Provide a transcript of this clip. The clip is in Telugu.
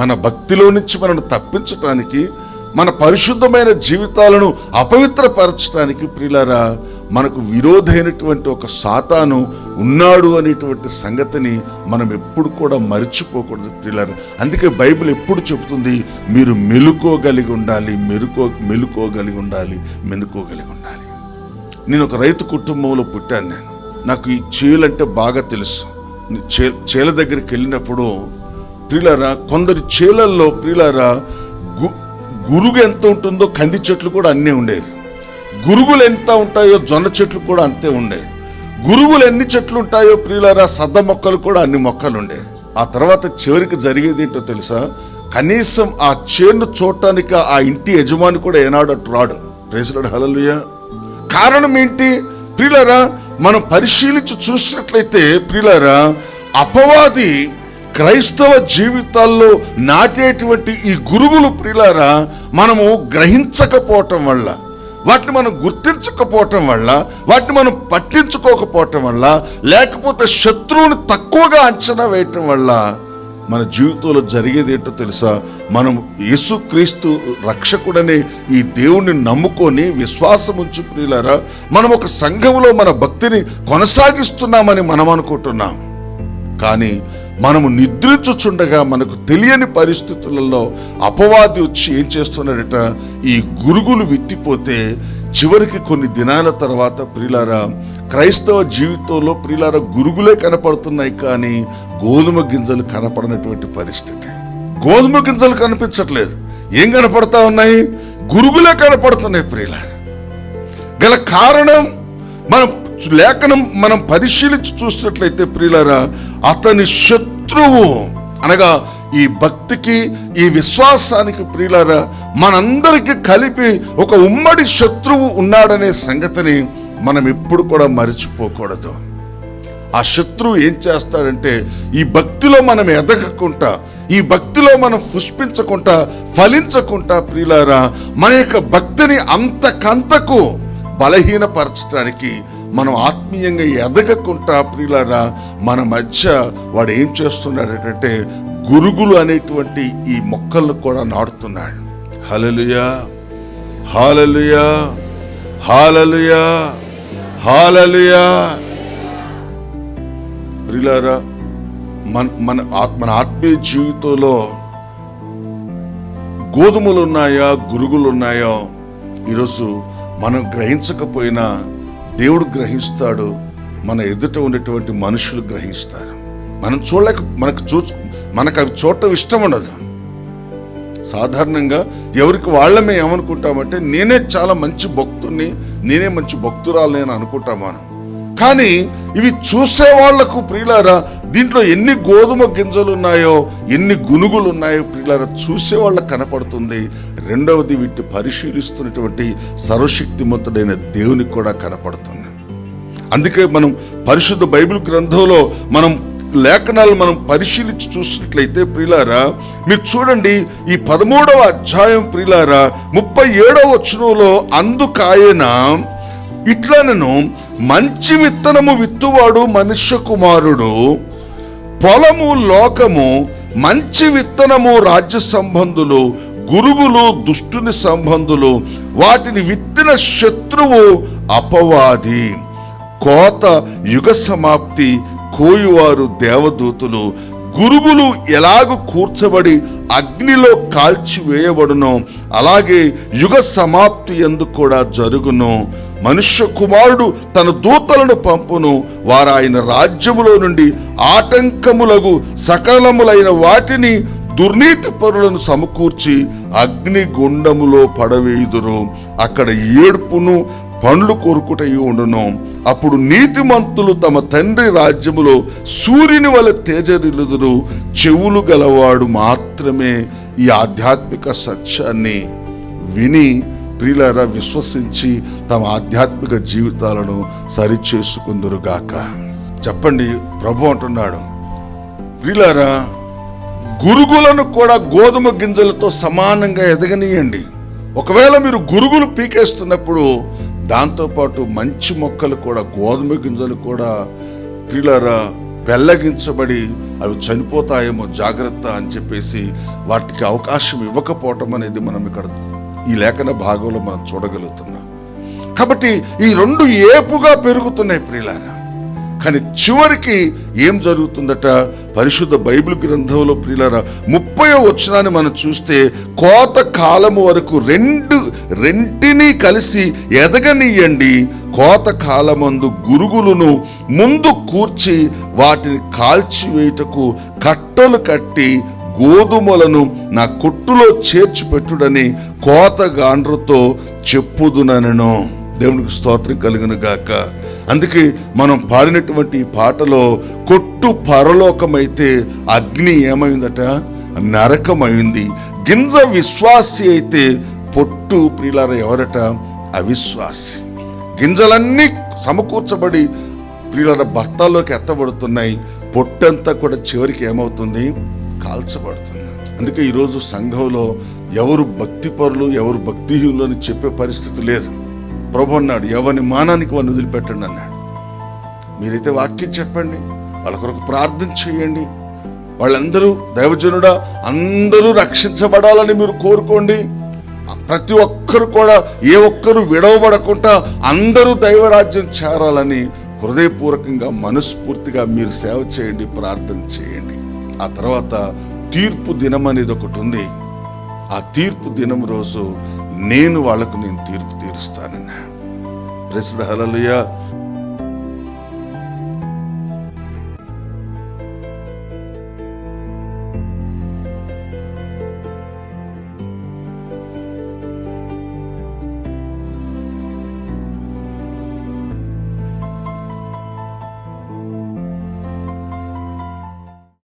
మన భక్తిలో నుంచి మనను తప్పించటానికి మన పరిశుద్ధమైన జీవితాలను అపవిత్రపరచడానికి ప్రిలరా మనకు విరోధైనటువంటి ఒక సాతాను ఉన్నాడు అనేటువంటి సంగతిని మనం ఎప్పుడు కూడా మర్చిపోకూడదు ప్రిలర్ అందుకే బైబిల్ ఎప్పుడు చెబుతుంది మీరు మెలుకోగలిగి ఉండాలి మెరుకో మెలుకోగలిగి ఉండాలి మెలుకోగలిగి ఉండాలి. నేను ఒక రైతు కుటుంబంలో పుట్టాను నేను. నాకు ఈ చేలంటే బాగా తెలుసు. చే చేల దగ్గరికి వెళ్ళినప్పుడు ప్రియులారా కొందరి చేలల్లో ప్రియులారా గు గురుగు ఎంత ఉంటుందో కంది చెట్లు కూడా అన్నీ ఉండేది గురుగులు ఎంత ఉంటాయో జొన్న చెట్లు కూడా అంతే ఉండేది గురుగులు ఎన్ని చెట్లు ఉంటాయో ప్రియులారా సద్ద మొక్కలు కూడా అన్ని మొక్కలు ఉండేవి. ఆ తర్వాత చివరికి జరిగేది ఏంటో తెలుసా? కనీసం ఆ చేను చూడటానికి ఆ ఇంటి యజమాని కూడా ఏనాడు అటు రాడు. ప్రేసులాడు హలలుయ కారణం ఏంటి? ప్రియులారా మనం పరిశీలించి చూసినట్లయితే ప్రియులారా అపవాది క్రైస్తవ జీవితాల్లో నాటేటువంటి ఈ గురుగులు ప్రియులారా మనము గ్రహించకపోవటం వల్ల వాటిని మనం గుర్తించకపోవటం వల్ల వాటిని మనం పట్టించుకోకపోవటం వల్ల లేకపోతే శత్రువుని తక్కువగా అంచనా వేయటం వల్ల మన జీవితంలో జరిగేది ఏంటో తెలుసా? మనం యేసుక్రీస్తు రక్షకుడనే ఈ దేవుణ్ణి నమ్ముకొని విశ్వాసం ఉంచి ప్రియులారా మనం ఒక సంఘంలో మన భక్తిని కొనసాగిస్తున్నామని మనం అనుకుంటున్నాం. కానీ మనము నిద్రించుచుండగా మనకు తెలియని పరిస్థితులలో అపవాది వచ్చి ఏం చేస్తున్నాడట ఈ గురుగులు విత్తిపోతే చివరికి కొన్ని దినాల తర్వాత ప్రియులారా క్రైస్తవ జీవితంలో ప్రియులారా గురుగులే కనపడుతున్నాయి కానీ గోధుమ గింజలు కనపడనటువంటి పరిస్థితి. గోధుమ గింజలు కనిపించట్లేదు. ఏం కనపడతా ఉన్నాయి? గురుగులే కనపడుతున్నాయి ప్రియులారా గల కారణం మనం లేఖనం మనం పరిశీలించి చూసినట్లయితే ప్రియులారా అతని శత్రువు. అనగా ఈ భక్తికి ఈ విశ్వాసానికి ప్రియులారా మనందరికి కలిపి ఒక ఉమ్మడి శత్రువు ఉన్నాడనే సంగతిని మనం ఎప్పుడు కూడా మరిచిపోకూడదు. ఆ శత్రువు ఏం చేస్తాడంటే ఈ భక్తిలో మనం ఎదగకుండా ఈ భక్తిలో మనం పుష్పించకుండా ఫలించకుండా ప్రియులారా మన యొక్క భక్తిని అంతకంతకు బలహీనపరచడానికి మనం ఆత్మీయంగా ఎదగకుండా ప్రియులారా మన మధ్య వాడు ఏం చేస్తున్నాడంటే గురుగులు అనేటువంటి ఈ మొక్కలను కూడా నాడుతున్నాడు హలలుయా హాలలుయా హాలలుయా హాలలుయా. ప్రియులారా మన మన ఆత్- మన ఆత్మీయ జీవితంలో గోధుమలు ఉన్నాయా గురుగులు ఉన్నాయో? ఈరోజు మనం గ్రహించకపోయినా దేవుడు గ్రహిస్తాడు మన ఎదుట ఉన్నటువంటి మనుషులు గ్రహిస్తారు. మనం చూడలేక మనకు చూ మనకు అవి చూడటం ఇష్టం ఉండదు. సాధారణంగా ఎవరికి వాళ్ళమే ఏమనుకుంటామంటే నేనే చాలా మంచి భక్తుడిని నేనే మంచి భక్తురాలు నేను అనుకుంటాం మనం. కానీ ఇవి చూసే వాళ్ళకు ప్రియులారా దీంట్లో ఎన్ని గోధుమ గింజలు ఉన్నాయో ఎన్ని గునుగులు ఉన్నాయో ప్రియులారా చూసే వాళ్ళకి కనపడుతుంది. రెండవది వీటిని పరిశీలిస్తున్నటువంటి సర్వశక్తిమంతుడైన దేవునికి కూడా కనపడుతుంది. అందుకే మనం పరిశుద్ధ బైబిల్ గ్రంథంలో మనం లేఖనాలు మనం పరిశీలించి చూసినట్లయితే ప్రియులారా మీరు చూడండి ఈ పదమూడవ అధ్యాయం ప్రియులారా ముప్పై ఏడవ వచనంలో అందుకాయన ఇట్లనను మంచి విత్తనము విత్తువాడు మనుష్య కుమారుడు. పొలము లోకము మంచి విత్తనము రాజ్య సంబంధులు గురువులు దుష్టుని సంబంధులు వాటిని విత్తిన శత్రువు అపవాది. కోత యుగ సమాప్తి కోయువారు దేవదూతులు గురువులు ఎలాగు కూర్చబడి అగ్నిలో కాల్చివేయబడునో అలాగే యుగ సమాప్తి ఎందుకు కూడా జరుగును. మనుష్య కుమారుడు తన దూతలను పంపును. వారు ఆయన రాజ్యములో నుండి ఆటంకములగు సకలములైన వాటిని దుర్నీతి పరులను సమకూర్చి అగ్ని గుండములో పడవేయుదురు. అక్కడ ఏడుపును పండ్లు కోరుకుటై ఉండును. అప్పుడు నీతిమంతులు తమ తండ్రి రాజ్యములో సూర్యుని వలె తేజరిలుదురు చెవులు గలవాడు మాత్రమే ఈ ఆధ్యాత్మిక సత్యాన్ని విని ప్రియులారా విశ్వసించి తమ ఆధ్యాత్మిక జీవితాలను సరిచేసుకుందరుగాక. చెప్పండి ప్రభు అంటున్నాడు. ప్రియులారా గురుగులను కూడా గోధుమ గింజలతో సమానంగా ఎదగనీయండి. ఒకవేళ మీరు గురుగులు పీకేస్తున్నప్పుడు దాంతోపాటు మంచి మొక్కలు కూడా గోధుమ గింజలు కూడా ప్రియులారా పెళ్ళగించబడి అవి చనిపోతాయేమో జాగ్రత్త అని చెప్పేసి వాటికి అవకాశం ఇవ్వకపోవటం అనేది మనం ఇక్కడ ఈ లేఖన భాగంలో మనం చూడగలుగుతున్నాం. కాబట్టి ఈ రెండు ఏపుగా పెరుగుతున్నాయి ప్రియులారా. కానీ చివరికి ఏం జరుగుతుందట? పరిశుద్ధ బైబిల్ గ్రంథంలో ప్రియులారా ముప్పై వచనాన్ని మనం చూస్తే కోత కాలము వరకు రెండు రెంటిని కలిసి ఎదగనీయండి. కోత కాలమందు గురుగులను ముందు కూర్చి వాటిని కాల్చివేయుటకు కట్టలు కట్టి గోధుమలను నా కొట్టులో చేర్చి పెట్టుడని కోతగాండ్రతో చెప్పుదునను దేవునికి స్తోత్రం కలుగును గాక. అందుకే మనం పాడినటువంటి పాటలో కొట్టు పరలోకమైతే అగ్ని ఏమైందట? నరకమైంది. గింజ విశ్వాసి అయితే పొట్టు ప్రియులార ఎవరట? అవిశ్వాసి. గింజలన్నీ సమకూర్చబడి ప్రియుల బత్తాల్లోకి ఎత్తబడుతున్నాయి. పొట్టంతా కూడా చివరికి ఏమవుతుంది? కాల్చబడుతుంది అందుకే ఈరోజు సంఘంలో ఎవరు భక్తిపరులు ఎవరు భక్తిహీనులు అని చెప్పే పరిస్థితి లేదు. ప్రభు అన్నాడు ఎవరిని మానానికి వాడిని వదిలిపెట్టండి అన్నాడు. మీరైతే వాక్యం చెప్పండి వాళ్ళ కొరకు ప్రార్థన చేయండి. వాళ్ళందరూ దైవజనుడా అందరూ రక్షించబడాలని మీరు కోరుకోండి. ప్రతి ఒక్కరు కూడా ఏ ఒక్కరు విడవబడకుండా అందరూ దైవరాజ్యం చేరాలని హృదయపూర్వకంగా మనస్ఫూర్తిగా మీరు సేవ చేయండి ప్రార్థన చేయండి. ఆ తర్వాత తీర్పు దినం అనేది ఒకటి ఉంది. ఆ తీర్పు దినం రోజు నేను వాళ్ళకు నేను తీర్పు తీరుస్తానన్నా ప్రశ్న హలలుయ